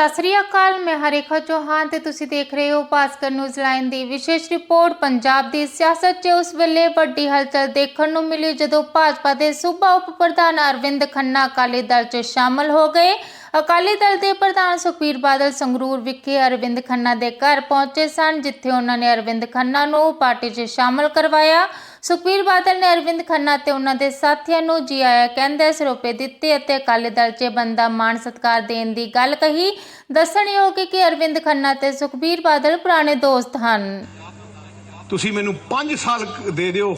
ਸਤਿ ਸ੍ਰੀ ਅਕਾਲ, ਮੈਂ ਹਰੇਖਾ ਚੌਹਾਨ ਤੇ ਤੁਸੀਂ ਦੇਖ ਰਹੇ ਹੋ ਭਾਸਕਰ ਨਿਊਜ਼ ਲਾਈਨ ਦੀ ਵਿਸ਼ੇਸ਼ ਰਿਪੋਰਟ। ਪੰਜਾਬ ਦੀ ਸਿਆਸਤ 'ਚ ਉਸ ਵੇਲੇ ਵੱਡੀ ਹਲਚਲ ਦੇਖਣ ਨੂੰ ਮਿਲੀ ਜਦੋਂ ਭਾਜਪਾ ਦੇ ਸੂਬਾ ਉਪ ਪ੍ਰਧਾਨ ਅਰਵਿੰਦ ਖੰਨਾ ਅਕਾਲੀ ਦਲ 'ਚ ਸ਼ਾਮਲ ਹੋ ਗਏ। ਅਕਾਲੀ ਦਲ ਦੇ ਪ੍ਰਧਾਨ ਸੁਖਬੀਰ ਬਾਦਲ ਸੰਗਰੂਰ ਵਿਖੇ ਅਰਵਿੰਦ ਖੰਨਾ ਦੇ ਘਰ ਪਹੁੰਚੇ ਸਨ, ਜਿੱਥੇ ਉਹਨਾਂ ਨੇ ਅਰਵਿੰਦ ਖੰਨਾ ਨੂੰ ਪਾਰਟੀ 'ਚ ਸ਼ਾਮਲ ਕਰਵਾਇਆ। ਸੁਖਬੀਰ ਬਾਦਲ ਨੇ ਅਰਵਿੰਦ ਖੰਨਾ ਤੇ ਉਹਨਾਂ ਦੇ ਸਾਥੀਆਂ ਨੂੰ ਜੀ ਆਇਆਂ ਕਹਿੰਦੇ ਸਰੋਪੇ ਦਿੱਤੇ ਅਤੇ ਅਕਾਲੀ ਦਲ 'ਚ ਬੰਦਾ ਮਾਣ ਸਤਕਾਰ ਦੇਣ ਦੀ ਗੱਲ ਕਹੀ। ਦੱਸਣਯੋਗ ਹੈ ਕਿ ਅਰਵਿੰਦ ਖੰਨਾ ਤੇ ਸੁਖਬੀਰ ਬਾਦਲ ਪੁਰਾਣੇ ਦੋਸਤ ਹਨ। ਤੁਸੀਂ ਮੈਨੂੰ 5 ਸਾਲ ਦੇ ਦਿਓ।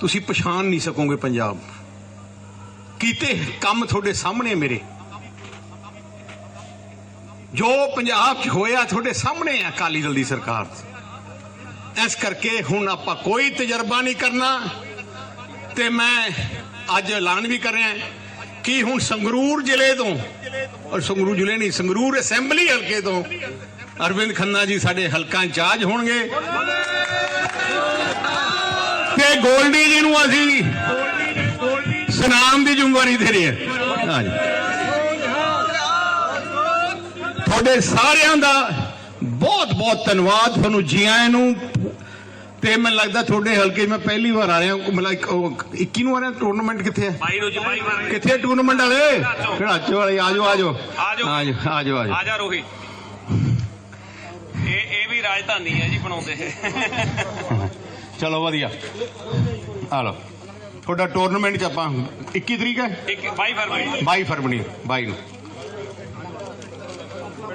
ਤੁਸੀਂ ਪਛਾਣ ਨਹੀਂ ਸਕੋਗੇ ਪੰਜਾਬ। ਕੀਤੇ ਕੰਮ ਤੁਹਾਡੇ ਸਾਹਮਣੇ ਮੇਰੇ। ਜੋ ਪੰਜਾਬ 'ਚ ਹੋਇਆ ਤੁਹਾਡੇ ਸਾਹਮਣੇ ਆ ਅਕਾਲੀ ਦਲ ਦੀ ਸਰਕਾਰ ਇਸ ਕਰਕੇ ਹੁਣ ਆਪਾਂ ਕੋਈ ਤਜਰਬਾ ਨਹੀਂ ਕਰਨਾ ਤੇ ਮੈਂ ਅੱਜ ਐਲਾਨ ਵੀ ਕਰ ਰਿਹਾ ਕਿ ਹੁਣ ਸੰਗਰੂਰ ਜ਼ਿਲ੍ਹੇ ਤੋਂ, ਔਰ ਸੰਗਰੂਰ ਜ਼ਿਲ੍ਹੇ ਨਹੀਂ, ਸੰਗਰੂਰ ਅਸੈਂਬਲੀ ਹਲਕੇ ਤੋਂ ਅਰਵਿੰਦ ਖੰਨਾ ਜੀ ਸਾਡੇ ਹਲਕਾ ਇੰਚਾਰਜ ਹੋਣਗੇ। ਤੇ ਗੋਲਡੀ ਜੀ ਨੂੰ ਅਸੀਂ ਸਨਾਮ ਦੀ ਜ਼ਿੰਮੇਵਾਰੀ ਦੇ ਰਹੇ ਹਾਂ। ਹਾਂਜੀ। ਤੁਹਾਡੇ ਸਾਰਿਆਂ ਦਾ ਬਹੁਤ ਬਹੁਤ ਧੰਨਵਾਦ। ਤੁਹਾਨੂੰ ਜੀ ਆਇਆਂ ਨੂੰ ਤੇ ਮੈਨੂੰ ਲੱਗਦਾ ਤੁਹਾਡੇ ਹਲਕੇ ਮੈਂ ਪਹਿਲੀ ਵਾਰ ਆ ਰਿਹਾ ਮਤਲਬ ਇੱਕ- ਉਹ 21 ਨੂੰ ਆ ਰਿਹਾ ਟੂਰਨਾਮੈਂਟ ਕਿੱਥੇ ਹੈ ਬਾਈ ਨੂੰ ਜੀ ਬਾਈ ਮਾਰ ਕਿੱਥੇ ਟੂਰਨਾਮੈਂਟ ਵਾਲੇ? ਘੜਾਚੇ ਵਾਲੇ ਆਜੋ ਆਜੋ। ਆਜੋ। ਆਜੋ ਆਜੋ ਆਜੋ। ਆ ਜਾ ਰੋਹੀ। ਇਹ ਇਹ ਵੀ ਰਾਜਧਾਨੀ ਹੈ ਜੀ ਬਣਾਉਂਦੇ। ਚਲੋ ਵਧੀਆ। ਆ ਲਓ। ਤੁਹਾਡਾ ਟੂਰਨਾਮੈਂਟ ਚ ਆਪਾਂ 21 ਤਰੀਕ ਹੈ? ਇੱਕ 22 ਫਰਵਰੀ। 22 ਫਰਵਰੀ 22 ਨੂੰ।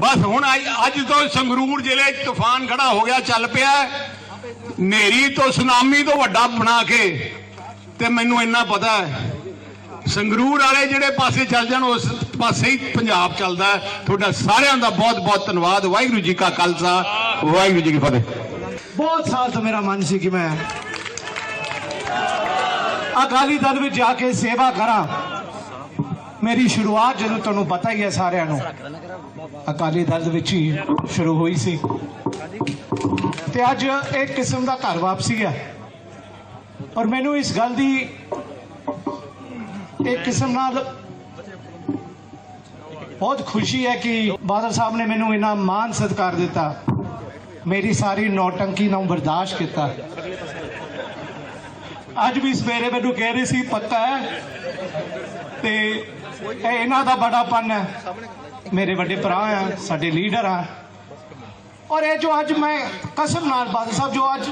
ਬਸ ਹੁਣ ਅੱਜ ਤੋਂ ਸੰਗਰੂਰ ਜ਼ਿਲ੍ਹੇ 'ਚ ਤੂਫਾਨ ਖੜਾ ਹੋ ਗਿਆ ਚੱਲ ਪਿਆ। ਨੇਰੀ ਤੋਂ, ਸੁਨਾਮੀ ਤੋਂ ਵੱਡਾ ਬਣਾ ਕੇ ਤੇ ਮੈਨੂੰ ਇੰਨਾ ਪਤਾ ਹੈ। ਸੰਗਰੂਰ ਵਾਲੇ ਜਿਹੜੇ ਪਾਸੇ ਚੱਲ ਜਾਣ, ਉਸ ਪਾਸੇ ਹੀ ਪੰਜਾਬ ਚੱਲਦਾ ਤੁਹਾਡਾ ਸਾਰਿਆਂ ਦਾ ਬਹੁਤ ਬਹੁਤ ਧੰਨਵਾਦ। ਵਾਹਿਗੁਰੂ ਜੀ ਕਾ ਖਾਲਸਾ, ਵਾਹਿਗੁਰੂ ਜੀ ਕੀ ਫਤਿਹ। ਬਹੁਤ ਸਾਲ ਤੋਂ ਮੇਰਾ ਮਨ ਸੀ ਕਿ ਮੈਂ ਅਕਾਲੀ ਦਲ ਵਿੱਚ ਜਾ ਕੇ ਸੇਵਾ ਕਰਾਂ। ਮੇਰੀ ਸ਼ੁਰੂਆਤ ਜਦੋਂ ਤੁਹਾਨੂੰ ਪਤਾ ਹੀ ਹੈ ਸਾਰਿਆਂ ਨੂੰ, ਅਕਾਲੀ ਦਲ ਵਿੱਚ ਹੀ ਸ਼ੁਰੂ ਹੋਈ ਸੀ। ਤੇ ਅੱਜ ਇੱਕ ਕਿਸਮ ਦਾ ਘਰ ਵਾਪਸੀ ਹੈ। ਔਰ ਮੈਨੂੰ ਇਸ ਗੱਲ ਦੀ ਇੱਕ ਕਿਸਮ ਨਾਲ ਬਹੁਤ ਖੁਸ਼ੀ ਹੈ ਕਿ ਬਾਦਲ ਸਾਹਿਬ ਨੇ ਮੈਨੂੰ ਇਨਾ ਮਾਨ ਸਤਿਕਾਰ ਦਿੱਤਾ। ਮੇਰੀ ਸਾਰੀ ਨੌਟੰਕੀ ਨੂੰ ਬਰਦਾਸ਼ਤ ਕੀਤਾ। ਅੱਜ ਵੀ ਸਵੇਰੇ ਮੈਨੂੰ ਕਹਿ ਰਹੇ ਸੀ, ਪੱਕਾ ਹੈ? ਤੇ ਇਹ ਇਹਨਾਂ ਦਾ ਬੜਾਪਨ ਹੈ। ਮੇਰੇ ਵੱਡੇ ਭਰਾ ਆ, ਸਾਡੇ ਲੀਡਰ ਆ। ਔਰ ਇਹ ਜੋ ਅੱਜ ਮੈਂ ਕਸਮ ਨਾਲ ਬਾਦਲ ਸਾਹਿਬ, ਜੋ ਅੱਜ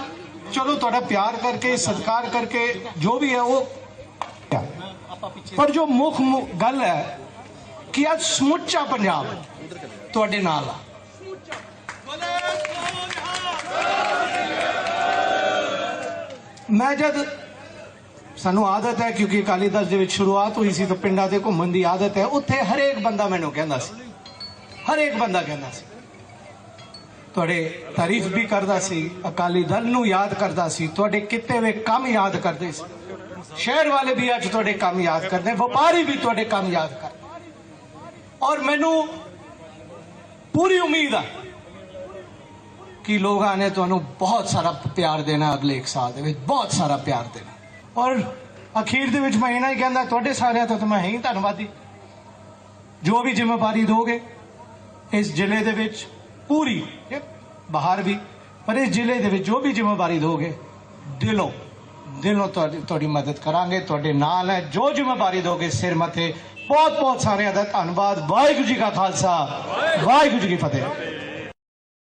ਚਲੋ ਤੁਹਾਡਾ ਪਿਆਰ ਕਰਕੇ, ਸਤਿਕਾਰ ਕਰਕੇ, ਜੋ ਵੀ ਹੈ ਉਹ ਪਰ ਜੋ ਮੁੱਖ ਗੱਲ ਹੈ ਕਿ ਅੱਜ ਸਮੁੱਚਾ ਪੰਜਾਬ ਤੁਹਾਡੇ ਨਾਲ ਆ। ਮੈਂ ਜਦ ਸਾਨੂੰ ਆਦਤ ਹੈ ਕਿਉਂਕਿ ਅਕਾਲੀ ਦਲ ਦੇ ਵਿੱਚ ਸ਼ੁਰੂਆਤ ਹੋਈ ਸੀ ਤਾਂ ਪਿੰਡਾਂ ਤੇ ਘੁੰਮਣ ਦੀ ਆਦਤ ਹੈ। ਉੱਥੇ ਹਰੇਕ ਬੰਦਾ ਮੈਨੂੰ ਕਹਿੰਦਾ ਸੀ। ਹਰੇਕ ਬੰਦਾ ਕਹਿੰਦਾ ਸੀ। ਤੁਹਾਡੇ ਤਾਰੀਫ ਵੀ ਕਰਦਾ ਸੀ, ਅਕਾਲੀ ਦਲ ਨੂੰ ਯਾਦ ਕਰਦਾ ਸੀ, ਤੁਹਾਡੇ ਕਿਤੇ ਹੋਏ ਕੰਮ ਯਾਦ ਕਰਦੇ ਸੀ। ਸ਼ਹਿਰ ਵਾਲੇ ਵੀ ਅੱਜ ਤੁਹਾਡੇ ਕੰਮ ਯਾਦ ਕਰਦੇ, ਵਪਾਰੀ ਵੀ ਤੁਹਾਡੇ ਕੰਮ ਯਾਦ ਕਰਦੇ। ਔਰ ਮੈਨੂੰ ਪੂਰੀ ਉਮੀਦ ਆ ਕਿ ਲੋਕਾਂ ਨੇ ਤੁਹਾਨੂੰ ਬਹੁਤ ਸਾਰਾ ਪਿਆਰ ਦੇਣਾ ਅਗਲੇ ਇੱਕ ਸਾਲ ਦੇ ਵਿੱਚ, ਬਹੁਤ ਸਾਰਾ ਪਿਆਰ ਦੇਣਾ। ਔਰ ਅਖੀਰ ਦੇ ਵਿੱਚ ਮੈਂ ਇਹਨਾਂ ਹੀ ਕਹਿੰਦਾ, ਤੁਹਾਡੇ ਸਾਰਿਆਂ ਤੋਂ ਤਾਂ ਮੈਂ ਹੀ ਧੰਨਵਾਦੀ। ਜੋ ਵੀ ਜ਼ਿੰਮੇਵਾਰੀ ਦੋਗੇ, ਇਸ ਜ਼ਿਲ੍ਹੇ ਦੇ ਵਿੱਚ ਪੂਰੀ ਬਾਹਰ ਵੀ, ਪਰ ਇਸ ਜ਼ਿਲ੍ਹੇ ਦੇ ਵਿੱਚ ਜੋ ਵੀ ਜ਼ਿੰਮੇਵਾਰੀ ਦੋਗੇ, ਦਿਲੋਂ ਦਿਲੋਂ ਤੁਹਾਡੀ ਤੁਹਾਡੀ ਮਦਦ ਕਰਾਂਗੇ, ਤੁਹਾਡੇ ਨਾਲ ਹੈ, ਜੋ ਜ਼ਿੰਮੇਵਾਰੀ ਦੋਗੇ, ਸਿਰ ਮੱਥੇ ਬਹੁਤ ਬਹੁਤ ਸਾਰਿਆਂ ਦਾ ਧੰਨਵਾਦ। ਵਾਹਿਗੁਰੂ ਜੀ ਕਾ ਖਾਲਸਾ, ਵਾਹਿਗੁਰੂ ਜੀ ਕੀ ਫਤਿਹ।